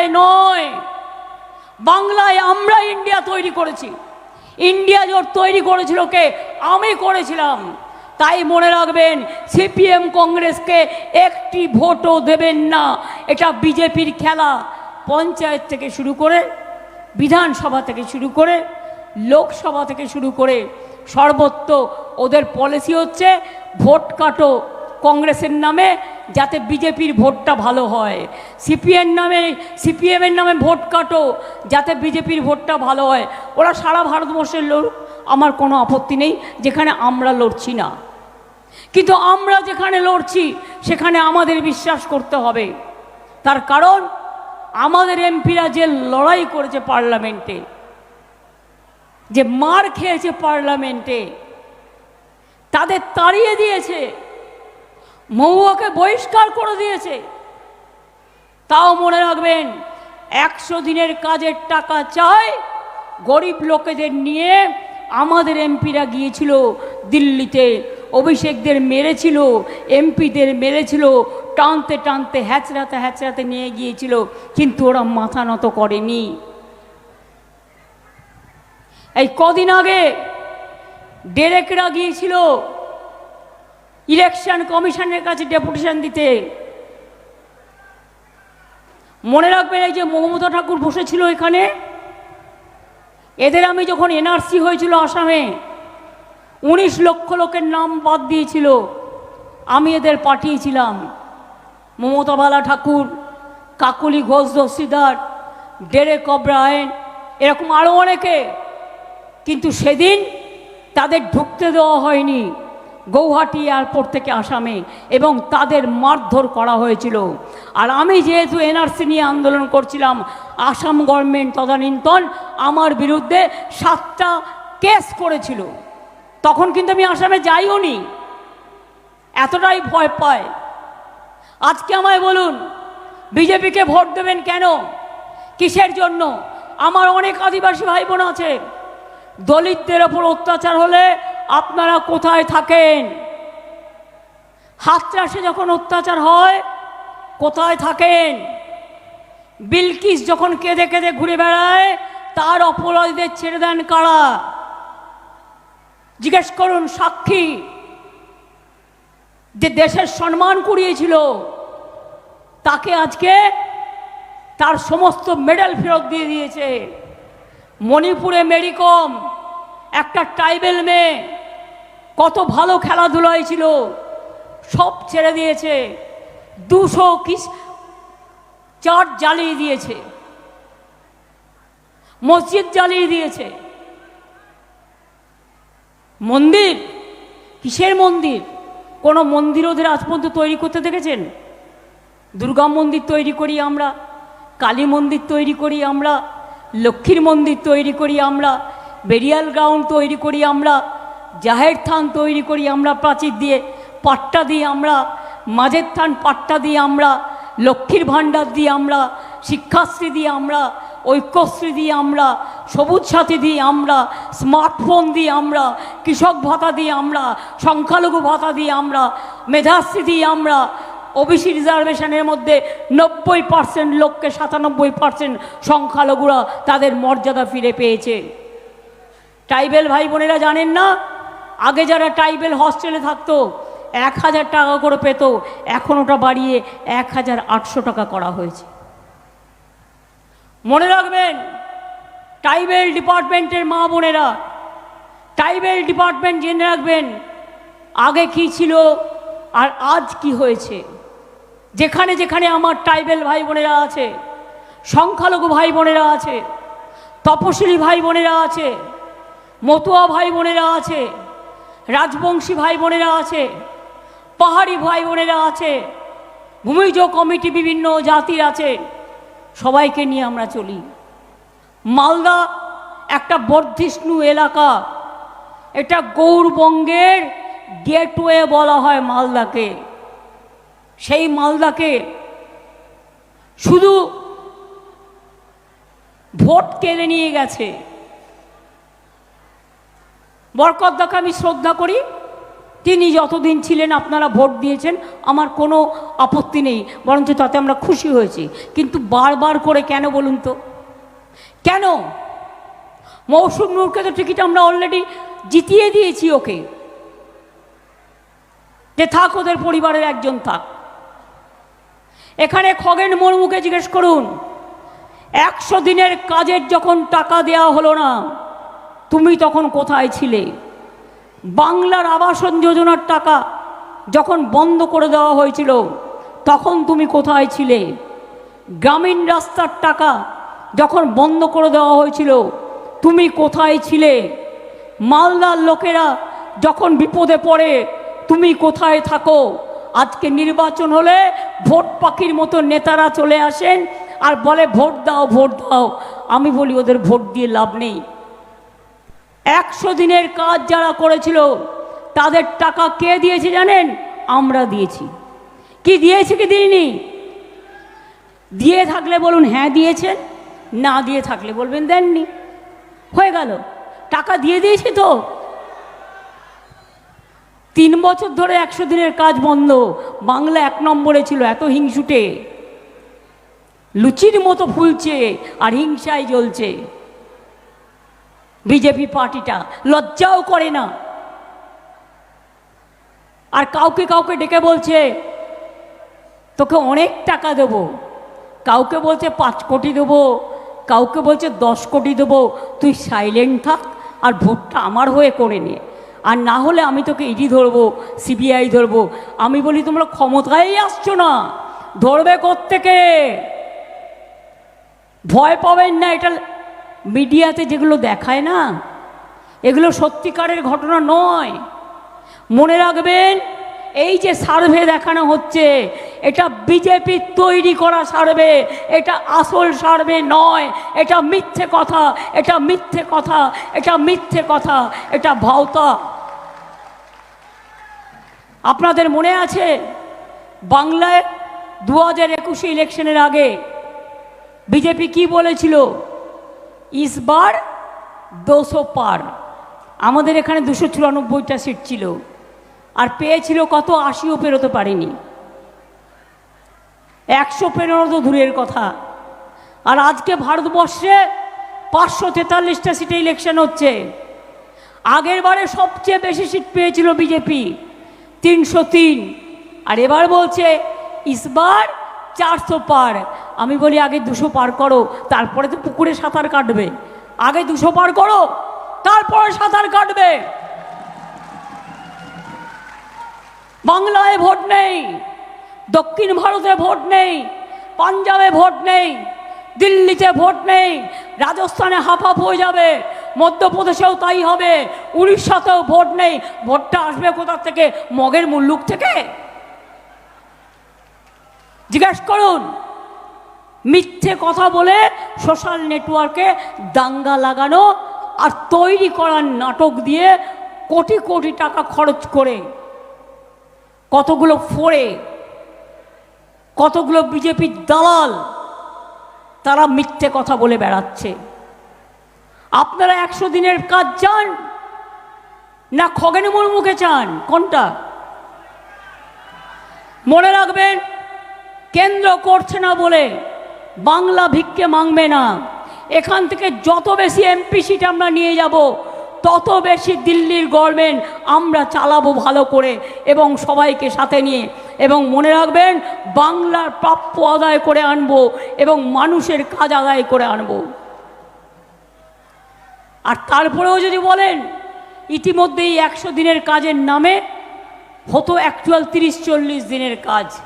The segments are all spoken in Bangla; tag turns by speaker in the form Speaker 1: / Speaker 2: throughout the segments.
Speaker 1: বাংলায় নয়, বাংলায় আমরা ইন্ডিয়া তৈরি করেছি। ইন্ডিয়া জোট তৈরি করেছিল কে? আমি করেছিলাম। তাই মনে রাখবেন সিপিএম কংগ্রেসকে একটি ভোটও দেবেন না। এটা বিজেপির খেলা। পঞ্চায়েত থেকে শুরু করে, বিধানসভা থেকে শুরু করে, লোকসভা থেকে শুরু করে, সর্বত্র ওদের পলিসি হচ্ছে ভোট কাটো। কংগ্রেসের নামে যাতে বিজেপির ভোটটা ভালো হয়। সিপিএম নামে, সিপিএমের নামে ভোট কাটো, যাতে বিজেপির ভোটটা ভালো হয়। ওরা সারা ভারতবর্ষের লড়ুক আমার কোনো আপত্তি নেই, যেখানে আমরা লড়ছি না। কিন্তু আমরা যেখানে লড়ছি, সেখানে আমাদের বিশ্বাস করতে হবে। তার কারণ, আমাদের এমপিরা যে লড়াই করেছে পার্লামেন্টে, যে মার খেয়েছে পার্লামেন্টে, তাদের তাড়িয়ে দিয়েছে। মহুয়াকে বহিষ্কার করে দিয়েছে। তাও মনে রাখবেন, একশো দিনের কাজের টাকা চায় গরিব লোকেদের নিয়ে আমাদের এমপিরা গিয়েছিল দিল্লিতে, অভিষেকদের মেরেছিল, এমপিদের মেরেছিল, টানতে টানতে হ্যাচড়াতে হ্যাচড়াতে নিয়ে গিয়েছিল, কিন্তু ওরা মাথা নত করেনি। এই কদিন আগে ডেরেকরা গিয়েছিল ইলেকশন কমিশনের কাছে ডেপুটেশন দিতে। মনে রাখবেন এই যে মমতা ঠাকুর বসেছিল এখানে? এদের আমি যখন এনআরসি হয়েছিল আসামে, উনিশ লক্ষ লোকের নাম বাদ দিয়েছিল। আমি এদের পাঠিয়েছিলাম। মমতাবালা ঠাকুর, কাকুলি ঘোষ, দস্তিদার ডেরেক অব্রায়ন এরকম আরও অনেকে। কিন্তু সেদিন তাদের ঢুকতে দেওয়া হয়নি। গৌহাটি এয়ারপোর্ট থেকে আসামে এবং তাদের মারধর করা হয়েছিল। আর আমি যেহেতু এনআরসি নিয়ে আন্দোলন করছিলাম, আসাম গভর্নমেন্ট তদানীন্তন আমার বিরুদ্ধে সাতটা কেস করেছিল। তখন কিন্তু আমি আসামে যাইও নি। এতটাই ভয় পায়। আজকে আমায় বলুন, বিজেপিকে ভোট দেবেন কেন? কিসের জন্য? আমার অনেক আদিবাসী ভাই বোন আছে। দলিতদের ওপর অত্যাচার হলে আপনারা কোথায় থাকেন? হাতরাসে যখন অত্যাচার হয়, কোথায় থাকেন? বিলকিস যখন কেঁদে কেঁদে ঘুরে বেড়ায়, তার অপরাধীদের ছেড়ে দেন কারা? জিজ্ঞেস করুন, সাক্ষী যে দেশের সম্মান কুড়িয়েছিল, তাকে আজকে তার সমস্ত মেডেল ফেরত দিয়ে দিয়েছে। মণিপুরে মেরিকম, একটা ট্রাইবেল মেয়ে কত ভালো খেলাধুলায় ছিল সব ছেড়ে দিয়েছে। দুশো কিস চার্চ জ্বালিয়ে দিয়েছে। মসজিদ জ্বালিয়ে দিয়েছে। মন্দির? কিসের মন্দির? কোনো মন্দির ওদের আজ পর্যন্ত তৈরি করতে দেখেছেন? দুর্গা মন্দির তৈরি করি আমরা, কালী মন্দির তৈরি করি আমরা, লক্ষ্মীর মন্দির তৈরি করি আমরা, বেরিয়াল গ্রাউন্ড তৈরি করি আমরা জাহের থান তৈরি করি আমরা প্রাচীর দিয়ে পাট্টা দিয়ে আমরা মাঝের থান পাট্টা দিয়ে আমরা লক্ষ্মীর ভাণ্ডার দিয়ে আমরা শিক্ষাশ্রী দিয়ে আমরা ঐক্যশ্রী দিয়ে আমরা সবুজ সাথী দিয়ে আমরা স্মার্টফোন দিয়ে আমরা কৃষক ভাতা দিয়ে আমরা সংখ্যালঘু ভাতা দিয়ে আমরা মেধাশ্রী দিয়ে আমরা ওবিসি রিজার্ভেশনের মধ্যে নব্বই পার্সেন্ট লোককে সাতানব্বই পার্সেন্ট সংখ্যালঘুরা তাদের মর্যাদা ফিরে পেয়েছে ট্রাইবেল ভাই বোনেরা জানেন না আগে যারা ট্রাইবেল হস্টেলে থাকতো, এক হাজার টাকা করে পেত, এখন ওটা বাড়িয়ে এক হাজার আটশো টাকা করা হয়েছে। মনে রাখবেন, ট্রাইবেল ডিপার্টমেন্টের মা বোনেরা, ট্রাইবেল ডিপার্টমেন্ট জেনে রাখবেন, আগে কি ছিল আর আজ কি হয়েছে। যেখানে যেখানে আমার ট্রাইবেল ভাই বোনেরা আছে, সংখ্যালঘু ভাই বোনেরা আছে, তপশিলি ভাই বোনেরা আছে, মতুয়া ভাই বোনেরা আছে রাজবংশী ভাই বোনেরা আছে, পাহাড়ি ভাই বোনেরা আছে, ভূমিজ কমিটি বিভিন্ন জাতির আছে, সবাইকে নিয়ে আমরা চলি। মালদা একটা বর্ধিষ্ণু এলাকা, এটা গৌরবঙ্গের গেটওয়ে বলা হয় মালদাকে। সেই মালদাকে শুধু ভোট কেড়ে নিয়ে গেছে। বরকতদাকে আমি শ্রদ্ধা করি। তিনি যতদিন ছিলেন আপনারা ভোট দিয়েছেন, আমার কোনো আপত্তি নেই, বরঞ্চ তাতে আমরা খুশি হয়েছি। কিন্তু বারবার করে কেন বলুন তো? কেন? মৌসুম নূরকে তো টিকিট আমরা অলরেডি জিতিয়ে দিয়েছি ওকে। যে থাক, ওদের পরিবারের একজন থাক। এখানে খগেন মুর্মুকে জিজ্ঞেস করুন, একশো দিনের কাজের যখন টাকা দেওয়া হলো না তুমি তখন কোথায় ছিলে? বাংলার আবাসন যোজনার টাকা যখন বন্ধ করে দেওয়া হয়েছিল, তখন তুমি কোথায় ছিলে? গ্রামীণ রাস্তার টাকা যখন বন্ধ করে দেওয়া হয়েছিল, তুমি কোথায় ছিলে? মালদার লোকেরা যখন বিপদে পড়ে, তুমি কোথায় থাকো? আজকে নির্বাচন হলে ভোট পাখির মতো নেতারা চলে আসেন আর বলে, ভোট দাও ভোট দাও। আমি বলি, ওদের ভোট দিয়ে লাভ নেই। একশো দিনের কাজ যারা করেছিল, তাদের টাকা কে দিয়েছে জানেন? আমরা দিয়েছি। কি দিয়েছে কি দিইনি? দিয়ে থাকলে বলুন হ্যাঁ দিয়েছেন, না দিয়ে থাকলে বলবেন দেননি। হয়ে গেল। টাকা দিয়ে দিয়েছি তো। তিন বছর ধরে একশো দিনের কাজ বন্ধ। বাংলা এক নম্বরে ছিল, এত হিংসুটে। লুচির মতো ফুলছে আর হিংসায় জ্বলছে। বিজেপি পার্টিটা লজ্জাও করে না। আর কাউকে কাউকে ডেকে বলছে, তোকে অনেক টাকা দেবো। কাউকে বলছে, পাঁচ কোটি দেবো। কাউকে বলছে, দশ কোটি দেবো। তুই সাইলেন্ট থাক আর ভোটটা আমার হয়ে করে নে। আর না হলে আমি তোকে ইডি ধরবো, সিবিআই ধরবো। আমি বলি, তোমরা ক্ষমতায় আসছো না। ধরবে কোত্থেকে? ভয় পাবেন না, এটা মিডিয়াতে যেগুলো দেখায় না, এগুলো সত্যিকারের ঘটনা নয়। মনে রাখবেন, এই যে সার্ভে দেখানো হচ্ছে, এটা বিজেপির তৈরি করা সার্ভে, এটা আসল সার্ভে নয়, এটা মিথ্যে কথা, এটা মিথ্যে কথা, এটা মিথ্যে কথা, এটা ভাওতা। আপনাদের মনে আছে, বাংলায় দু হাজার একুশে ইলেকশনের আগে বিজেপি কি বলেছিল? ইসবার দুশো পার। আমাদের এখানে দুশো চুরানব্বইটা সিট ছিল। আর পেয়েছিল কত? আশিও পেরোতে পারেনি। একশো পেরোনো তো দূরের কথা। আর আজকে ভারতবর্ষে পাঁচশো তেতাল্লিশটা সিটে ইলেকশন হচ্ছে। আগের বারে সবচেয়ে বেশি সিট পেয়েছিল বিজেপি তিনশো তিন। আর এবার বলছে, ইসবার চারশো পার। আমি বলি, আগে দুশো পার করো, তারপরে তো পুকুরে সাঁতার কাটবে। আগে দুশো পার করো, তারপরে সাঁতার কাটবে। বাংলায় ভোট নেই, দক্ষিণ ভারতে ভোট নেই, পাঞ্জাবে ভোট নেই, দিল্লিতে ভোট নেই, রাজস্থানে হাফ হাফ হয়ে যাবে, মধ্যপ্রদেশেও তাই হবে, উড়িষ্যাতেও ভোট নেই। ভোটটা আসবে কোথা থেকে? মগের মুল্লুক থেকে। জিজ্ঞেস করুন। মিথ্যে কথা বলে সোশ্যাল নেটওয়ার্কে দাঙ্গা লাগানো আর তৈরি করার নাটক দিয়ে কোটি কোটি টাকা খরচ করে কতগুলো ফোড়ে কতগুলো বিজেপির দালাল তারা মিথ্যে কথা বলে বেড়াচ্ছে। আপনারা একশো দিনের কাজ চান? না খগেন মুর্মুকে চান? কোনটা? মনে রাখবেন, কেন্দ্র করছে না বলে বাংলা ভিক্ষে মাংবে না। এখান থেকে যত বেশি এমপি সিট আমরা নিয়ে যাব, তত বেশি দিল্লির গভর্নমেন্ট আমরা চালাবো ভালো করে এবং সবাইকে সাথে নিয়ে। এবং মনে রাখবেন, বাংলার প্রাপ্য আদায় করে আনব এবং মানুষের কাজ আদায় করে আনব। আর তারপরেও যদি বলেন, ইতিমধ্যেই একশো দিনের কাজের নামে হতো অ্যাকচুয়াল তিরিশ চল্লিশ দিনের কাজ।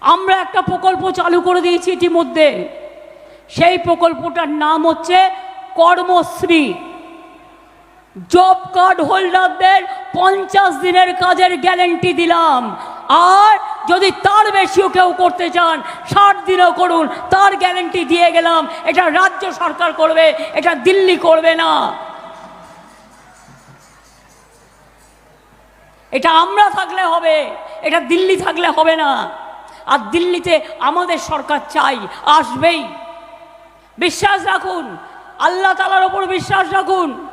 Speaker 1: আমরা একটা প্রকল্প চালু করে দিয়েছি ইতিমধ্যে। সেই প্রকল্পটার নাম হচ্ছে কর্মশ্রী। জব কার্ড হোল্ডারদের পঞ্চাশ দিনের কাজের গ্যারেন্টি দিলাম। আর যদি তার বেশিও কেউ করতে চান, ষাট দিনও করুন, তার গ্যারেন্টি দিয়ে গেলাম। এটা রাজ্য সরকার করবে, এটা দিল্লি করবে না। এটা আমরা থাকলে হবে, এটা দিল্লি থাকলে হবে না। আর দিল্লিতে আমাদের সরকার চাই, আসবেই। বিশ্বাস রাখুন, আল্লাহ তালার ওপর বিশ্বাস রাখুন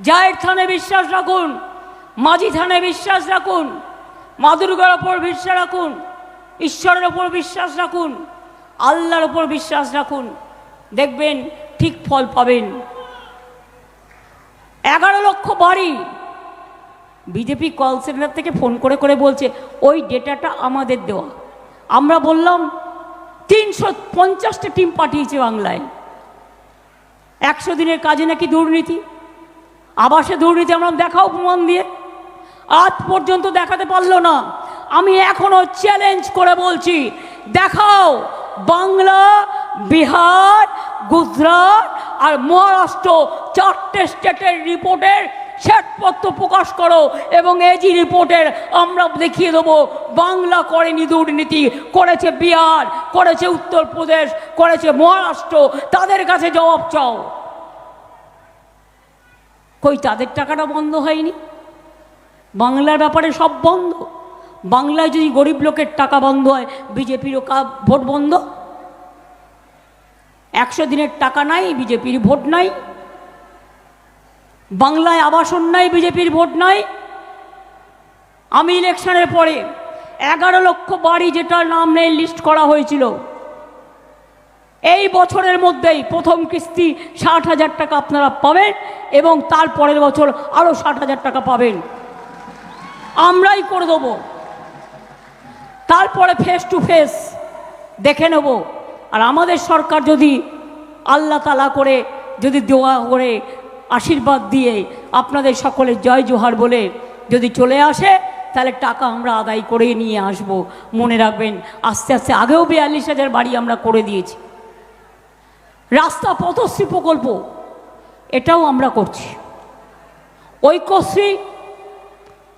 Speaker 1: জায়ের থানে বিশ্বাস রাখুন মাঝি থানে বিশ্বাস রাখুন মা দুর্গার ওপর বিশ্বাস রাখুন, ঈশ্বরের ওপর বিশ্বাস রাখুন, আল্লাহর ওপর বিশ্বাস রাখুন। দেখবেন ঠিক ফল পাবেন। এগারো লক্ষ বাড়ি। বিজেপি কল সেন্টার থেকে ফোন করে করে বলছে, ওই ডেটাটা আমাদের দেওয়া। আমরা বললাম, তিনশো পঞ্চাশটা টিম পাঠিয়েছে বাংলায়। একশো দিনের কাজে নাকি দুর্নীতি? আবাসে দুর্নীতি আমরা দেখাও প্রমাণ দিয়ে। আজ পর্যন্ত দেখাতে পারল না। আমি এখনও চ্যালেঞ্জ করে বলছি, দেখাও বাংলা, বিহার, গুজরাট আর মহারাষ্ট্র চারটে স্টেটের রিপোর্টের শ্বেতপত্র প্রকাশ করো এবং এজি রিপোর্টের আমরা দেখিয়ে দেবো, বাংলা করেনি দুর্নীতি, করেছে বিহার, করেছে উত্তরপ্রদেশ, করেছে মহারাষ্ট্র, তাদের কাছে জবাব চাও। কই, তাদের টাকাটা বন্ধ হয়নি? বাংলার ব্যাপারে সব বন্ধ? বাংলায় যদি গরিব লোকের টাকা বন্ধ হয়, বিজেপিরও ভোট বন্ধ? একশো দিনের টাকা নাই, বিজেপির ভোট নাই। বাংলায় আবাসন নাই, বিজেপির ভোট নাই। আমি ইলেকশনের পরে এগারো লক্ষ বাড়ি যেটার নাম নেই লিস্ট করা হয়েছিল। এই বছরের মধ্যেই প্রথম কিস্তি ষাট হাজার টাকা আপনারা পাবেন এবং তার পরের বছর আরও ষাট হাজার টাকা পাবেন। আমরাই করে দেবো। তারপরে ফেস টু ফেস দেখে নেব। আর আমাদের সরকার যদি আল্লাহ তালা করে, যদি দোয়া করে আশীর্বাদ দিয়ে আপনাদের সকলের জয় জোহার বলে যদি চলে আসে, তাহলে টাকা আমরা আদায় করে নিয়ে আসব। মনে রাখবেন, আস্তে আস্তে আগেও বিয়াল্লিশ হাজার বাড়ি আমরা করে দিয়েছি। রাস্তা পথশ্রী প্রকল্প, এটাও আমরা করছি। ঐক্যশ্রী,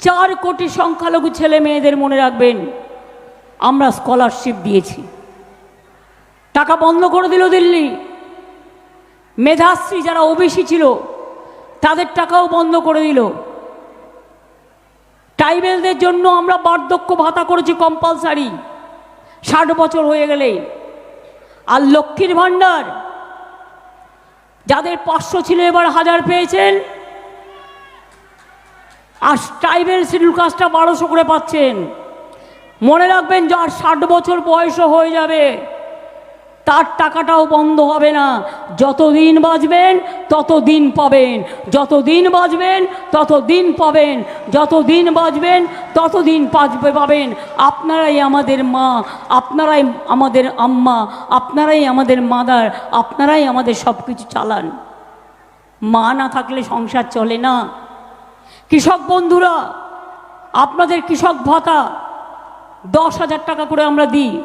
Speaker 1: চার কোটি সংখ্যালঘু ছেলে মেয়েদের মনে রাখবেন, আমরা স্কলারশিপ দিয়েছি। টাকা বন্ধ করে দিল দিল্লি। মেধাশ্রী যারা ওবিসি ছিল তাদের টাকাও বন্ধ করে দিল। ট্রাইবেলদের জন্য আমরা বার্ধক্য ভাতা করেছি কম্পালসারি ষাট বছর হয়ে গেলে। আর লক্ষ্মীর ভাণ্ডার, যাদের পাঁচশো ছিল এবার হাজার পেয়েছেন, আর ট্রাইবেল শিডিউল কাজটা বারোশো করে পাচ্ছেন। মনে রাখবেন যার ষাট বছর বয়সও হয়ে যাবে তার টাকাটাও বন্ধ হবে না। যত দিন বাঁচবেন তত দিন পাবেন। যত দিন বাঁচবেন তত দিন পাবেন। যত দিন বাঁচবেন তত দিন বাঁচবে পাবেন। আপনারাই আমাদের মা, আপনারাই আমাদের আম্মা, আপনারাই আমাদের মাদার, আপনারাই আমাদের সব কিছু চালান। মা না থাকলে সংসার চলে না। কৃষক বন্ধুরা, আপনাদের কৃষক ভাতা দশ হাজার টাকা করে আমরা দিই।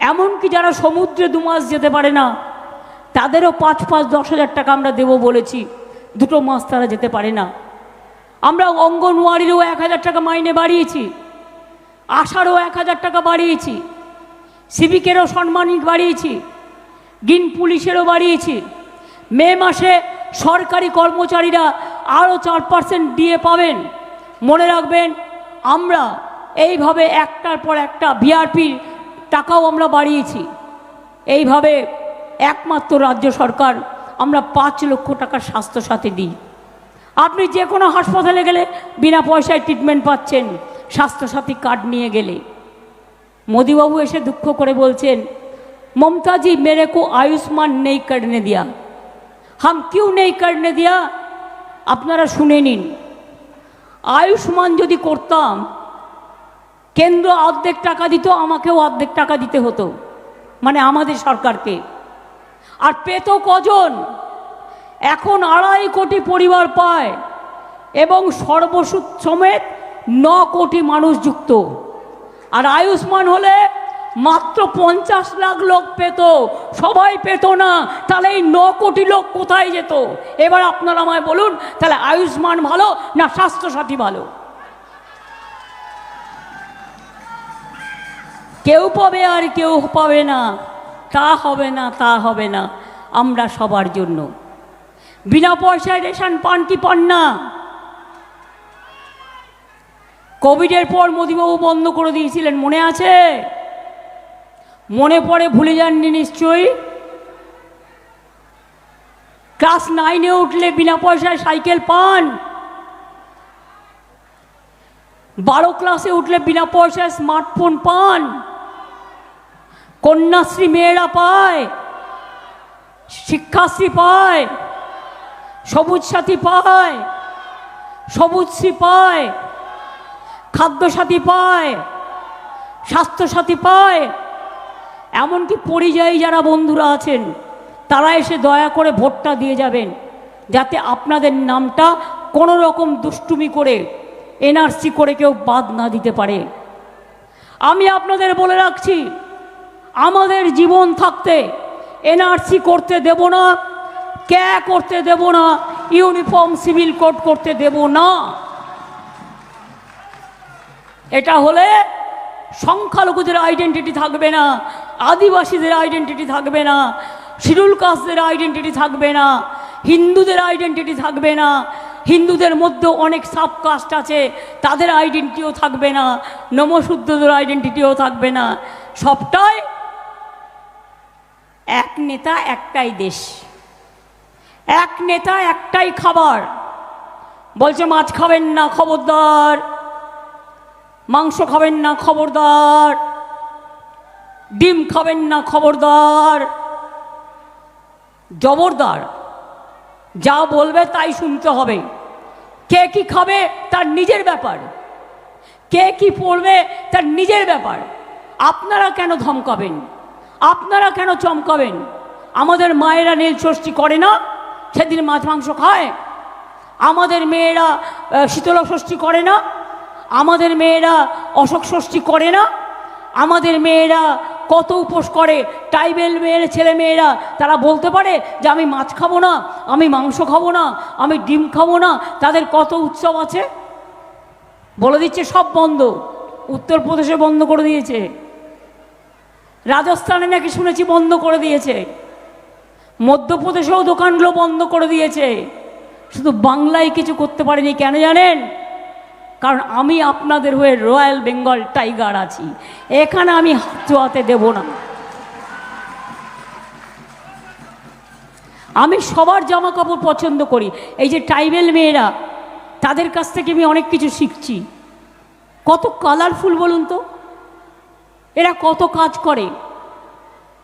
Speaker 1: এমনকি যারা সমুদ্রে দু মাস যেতে পারে না, তাদেরও পাঁচ পাঁচ দশ হাজার টাকা আমরা দেবো বলেছি। দুটো মাস তারা যেতে পারে না। আমরা অঙ্গনওয়াড়িরও এক হাজার টাকা মাইনে বাড়িয়েছি। আশারও এক হাজার টাকা বাড়িয়েছি। সিভিকেরও সম্মানিত বাড়িয়েছি। গ্রিন পুলিশেরও বাড়িয়েছি। মে মাসে সরকারি কর্মচারীরা আরও চার পার্সেন্ট দিয়ে পাবেন। মনে রাখবেন, আমরা এইভাবে একটার পর একটা বিআরপির টাকাও আমরা বাড়িয়েছি। এইভাবে একমাত্র রাজ্য সরকার আমরা পাঁচ লক্ষ টাকা স্বাস্থ্যসাথী দিই। আপনি যে কোনো হাসপাতালে গেলে বিনা পয়সায় ট্রিটমেন্ট পাচ্ছেন স্বাস্থ্যসাথী কার্ড নিয়ে গেলে। মোদিবাবু এসে দুঃখ করে বলছেন, মমতাজি, মেরে কো আয়ুষ্মান নেই করনে দিয়া। হাম কিউ নেই করনে দিয়া? আপনারা শুনে নিন। আয়ুষ্মান যদি করতাম কেন্দ্র অর্ধেক টাকা দিত, আমাকেও অর্ধেক টাকা দিতে হতো। মানে আমাদের সরকারকে। আর পেত কজন? এখন আড়াই কোটি পরিবার পায় এবং সর্বসুদ সমেত ন কোটি মানুষ যুক্ত। আর আয়ুষ্মান হলে মাত্র পঞ্চাশ লাখ লোক পেত। সবাই পেত না, তাহলে এই ন কোটি লোক কোথায় যেত? এবার আপনারা আমায় বলুন, তাহলে আয়ুষ্মান ভালো না স্বাস্থ্যসাথী ভালো? কেউ পাবে আর কেউ পাবে না। তা হবে না, তা হবে না। আমরা সবার জন্য। বিনা পয়সায় রেশন পান কি পান না? কোভিডের পর মোদিবাবু বন্ধ করে দিয়েছিলেন, মনে আছে? মনে পড়ে ভুলে যাননি নিশ্চয়ই? ক্লাস নাইনে উঠলে বিনা পয়সায় সাইকেল পান? বারো ক্লাসে উঠলে বিনা পয়সায় স্মার্টফোন পান? কন্যাশ্রী মেয়েরা পায়, শিক্ষাশ্রী পায়, সবুজ সাথী পায় সবুজশ্রী পায় খাদ্যসাথী পায় স্বাস্থ্যসাথী পায়। এমনকি পরিযায়ী যারা বন্ধুরা আছেন, তারা এসে দয়া করে ভোটটা দিয়ে যাবেন, যাতে আপনাদের নামটা কোনো রকম দুষ্টুমি করে এনআরসি করে কেউ বাদ না দিতে পারে। আমি আপনাদের বলে রাখছি আমাদের জীবন থাকতে এনআরসি করতে দেব না, ক্যা করতে দেব না, ইউনিফর্ম সিভিল কোড করতে দেব না। এটা হলে সংখ্যালঘুদের আইডেন্টিটি থাকবে না, আদিবাসীদের আইডেন্টিটি থাকবে না শিডুল কাস্টদের আইডেন্টিটি থাকবে না, হিন্দুদের আইডেন্টিটি থাকবে না, হিন্দুদের মধ্যেও অনেক সাব কাস্ট আছে, তাদের আইডেন্টিটিও থাকবে না নমশুদ্ধদের আইডেন্টিটিও থাকবে না। সবটাই এক নেতা একটাই দেশ। এক নেতা একটাই খাবার। বলছে, মাছ খাবেন না, খবরদার। মাংস খাবেন না, খবরদার। ডিম খাবেন না, খবরদার। জবরদার। যা বলবে তাই শুনতে হবে। কে কি খাবে তার নিজের ব্যাপার। কে কি পড়বে তার নিজের ব্যাপার। আপনারা কেন ধমকাবেন? আপনারা কেন চমকাবেন? আমাদের মায়েরা নীল ষষ্ঠী করে না? সেদিন মাছ মাংস খায়। আমাদের মেয়েরা শীতলা ষষ্ঠী করে না? আমাদের মেয়েরা অশোক ষষ্ঠী করে না? আমাদের মেয়েরা কত উপোস করে? ট্রাইবেল মেয়ের ছেলে মেয়েরা, তারা বলতে পারে যে, আমি মাছ খাব না, আমি মাংস খাব না, আমি ডিম খাব না, তাদের কত উৎসব আছে? বলে দিচ্ছে, সব বন্ধ। উত্তরপ্রদেশে বন্ধ করে দিয়েছে। রাজস্থানে নাকি শুনেছি বন্ধ করে দিয়েছে। মধ্যপ্রদেশেও দোকানগুলো বন্ধ করে দিয়েছে। শুধু বাংলায় কিছু করতে পারেনি, কেন জানেন? কারণ আমি আপনাদের হয়ে রয়্যাল বেঙ্গল টাইগার আছি। এখানে আমি হাত চোয়াতে দেব না। আমি সবার জামা কাপড় পছন্দ করি। এই যে ট্রাইবেল মেয়েরা, তাদের কাছ থেকে আমি অনেক কিছু শিখছি। কত কালারফুল বলুন তো? এরা কত কাজ করে?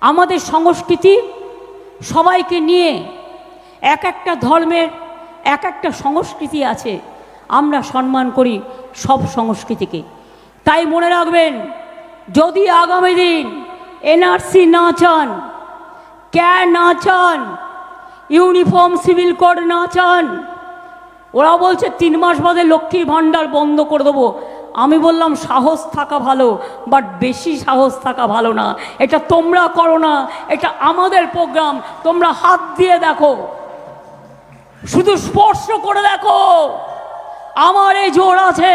Speaker 1: আমাদের সংস্কৃতি সবাইকে নিয়ে এক একটা ধর্মের এক একটা সংস্কৃতি আছে, আমরা সম্মান করি সব সংস্কৃতিকে। তাই মনে রাখবেন, যদি আগামী দিন এনআরসি না চান ক্যা না চান, ইউনিফর্ম, সিভিল কোড না চান, ওরা বলছে তিন মাস বাদে লক্ষ্মীর ভাণ্ডার বন্ধ করে দেবো। আমি বললাম, সাহস থাকা ভালো বাট বেশি সাহস থাকা ভালো না। এটা তোমরা করো না, এটা আমাদের প্রোগ্রাম তোমরা হাত দিয়ে দেখো। শুধু স্পর্শ করে দেখো। আমার এই জোর আছে।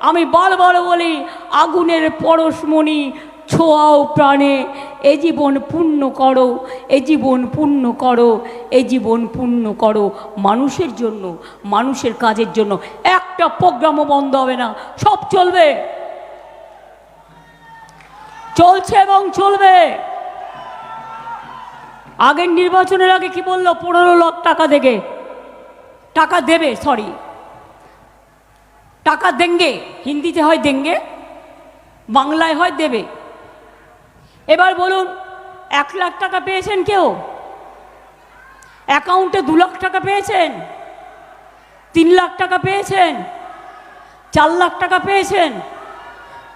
Speaker 1: আমি বারবার বলি, আগুনের পরশমণি ছোঁয়াও প্রাণে, এ জীবন পূর্ণ করো, এ জীবন পূর্ণ করো, এ জীবন পূর্ণ করো মানুষের জন্য, মানুষের কাজের জন্য। একটা প্রোগ্রামও বন্ধ হবে না, সব চলবে। চলছে এবং চলবে। আগের নির্বাচনের আগে কি বলল? পনেরো লাখ টাকা দেবে। টাকা দেবে সরি টাকা দেঙ্গে, হিন্দিতে হয় দেঙ্গে, বাংলায় হয় দেবে। এবার বলুন এক লাখ টাকা পেয়েছেন কেউ অ্যাকাউন্টে দু লাখ টাকা পেয়েছেন তিন লাখ টাকা পেয়েছেন চার লাখ টাকা পেয়েছেন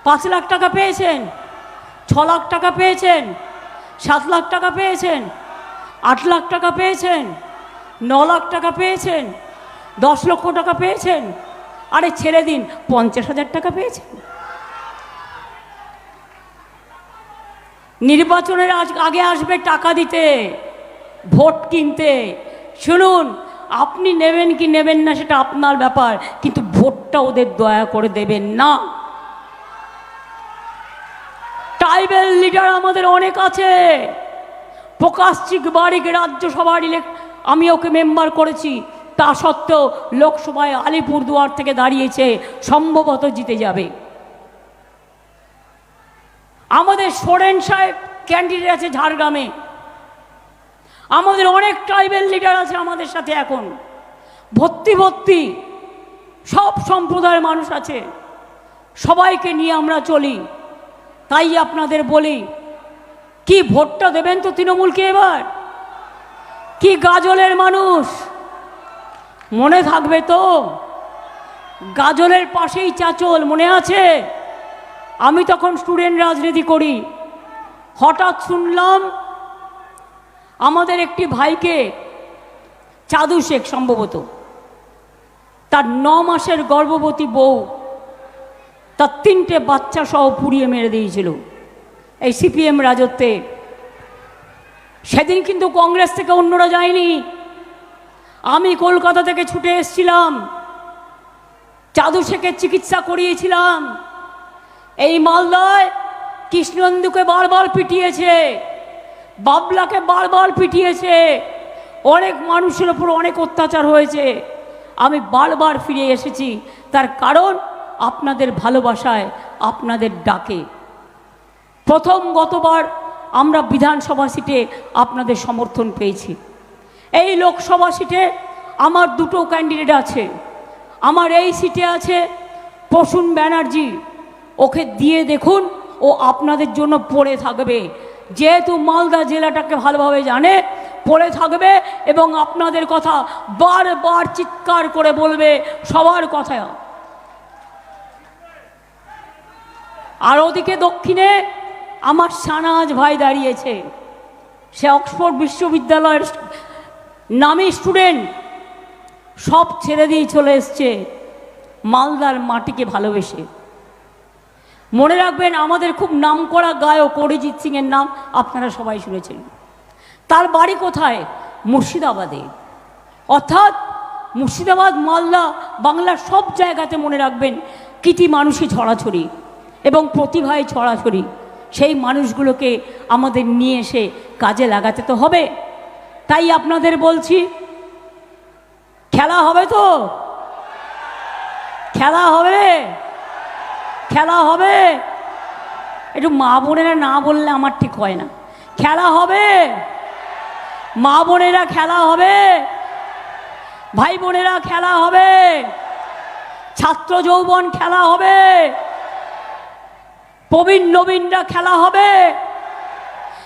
Speaker 1: পাঁচ লাখ টাকা পেয়েছেন ছ লাখ টাকা পেয়েছেন সাত লাখ টাকা পেয়েছেন আট লাখ টাকা পেয়েছেন ন লাখ টাকা পেয়েছেন দশ লক্ষ টাকা পেয়েছেন আরে ছেড়ে দিন পঞ্চাশ হাজার টাকা পেয়েছেন নির্বাচনের আগে আসবে টাকা দিতে, ভোট কিনতে। শুনুন, আপনি নেবেন কি নেবেন না সেটা আপনার ব্যাপার, কিন্তু ভোটটা ওদের দয়া করে দেবেন না। ট্রাইবেল লিডার আমাদের অনেক আছে। প্রকাশ চিক বারিক রাজ্যসভার ইলেক আমি ওকে মেম্বার করেছি। তা সত্ত্বেও লোকসভায় আলিপুরদুয়ার থেকে দাঁড়িয়েছে, সম্ভবত জিতে যাবে। আমাদের সোরেন সাহেব ক্যান্ডিডেট আছে ঝাড়গ্রামে। আমাদের অনেক ট্রাইবেল লিডার আছে আমাদের সাথে এখন। ভর্তি ভর্তি সব সম্প্রদায়ের মানুষ আছে। সবাইকে নিয়ে আমরা চলি। তাই আপনাদের বলি, কি ভোটটা দেবেন তো তৃণমূলকে এবার? কি গাজলের মানুষ? মনে থাকবে তো? গাজলের পাশেই চাচল, মনে আছে? আমি তখন স্টুডেন্ট রাজনীতি করি। হঠাৎ শুনলাম আমাদের একটি ভাইকে চাদু শেখ সম্ভবত। তার ন মাসের গর্ভবতী বউ তার তিনটে বাচ্চা সহ পুড়িয়ে মেরে দিয়েছিল। এই সিপিএম রাজত্বে। সেদিন কিন্তু কংগ্রেস থেকে অন্যরা যায়নি। আমি কলকাতা থেকে ছুটে এসেছিলাম। চাদু শেখের চিকিৎসা করিয়েছিলাম। এই মালদায় কৃষ্ণন্দুকে বারবার পিটিয়েছে, বাবলাকে বারবার পিটিয়েছে, অনেক মানুষের ওপর অনেক অত্যাচার হয়েছে। আমি বারবার ফিরে এসেছি, তার কারণ আপনাদের ভালোবাসায় আপনাদের ডাকে। প্রথম গতবার আমরা বিধানসভা সিটে আপনাদের সমর্থন পেয়েছি। এই লোকসভা সিটে আমার দুটো ক্যান্ডিডেট আছে। আমার এই সিটে আছে প্রসূন ব্যানার্জি ওকে দিয়ে দেখুন, ও আপনাদের জন্য পড়ে থাকবে। যেহেতু মালদা জেলাটাকে ভালোভাবে জানে, পড়ে থাকবে এবং আপনাদের কথা বারবার চিৎকার করে বলবে, সবার কথা আর ওদিকে দক্ষিণে আমার সানাজ ভাই দাঁড়িয়েছে। সে অক্সফোর্ড বিশ্ববিদ্যালয়ের নামী স্টুডেন্ট। সব ছেড়ে দিয়ে চলে এসছে। মালদার মাটিকে ভালোবেসে। মনে রাখবেন, আমাদের খুব নামকরা গায়ক অরিজিৎ সিংয়ের নাম আপনারা সবাই শুনেছেন। তার বাড়ি কোথায়? মুর্শিদাবাদে। অর্থাৎ মুর্শিদাবাদ, মালদা বাংলার সব জায়গাতে মনে রাখবেন কৃতি মানুষই ছড়াছড়ি এবং প্রতিভায় ছড়াছড়ি। সেই মানুষগুলোকে আমাদের নিয়ে এসে কাজে লাগাতে তো হবে। তাই আপনাদের বলছি, খেলা হবে তো? খেলা হবে? খেলা হবে। একটু মা বোনেরা না বললে আমার ঠিক হয় না। খেলা হবে। মা বোনেরা খেলা হবে। ভাই বোনেরা খেলা হবে। ছাত্র যৌবন খেলা হবে। প্রবীণ নবীনরা খেলা হবে।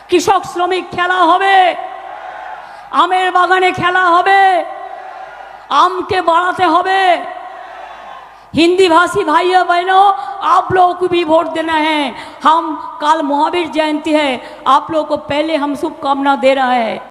Speaker 1: কৃষক শ্রমিক খেলা হবে। আমের বাগানে খেলা হবে। আমকে বাড়াতে হবে। हिंदी भाषी भाइयों बहनों, आप लोगों को भी वोट देना है। हम काल महावीर जयंती है। आप लोगों को पहले हम शुभकामना दे रहा है।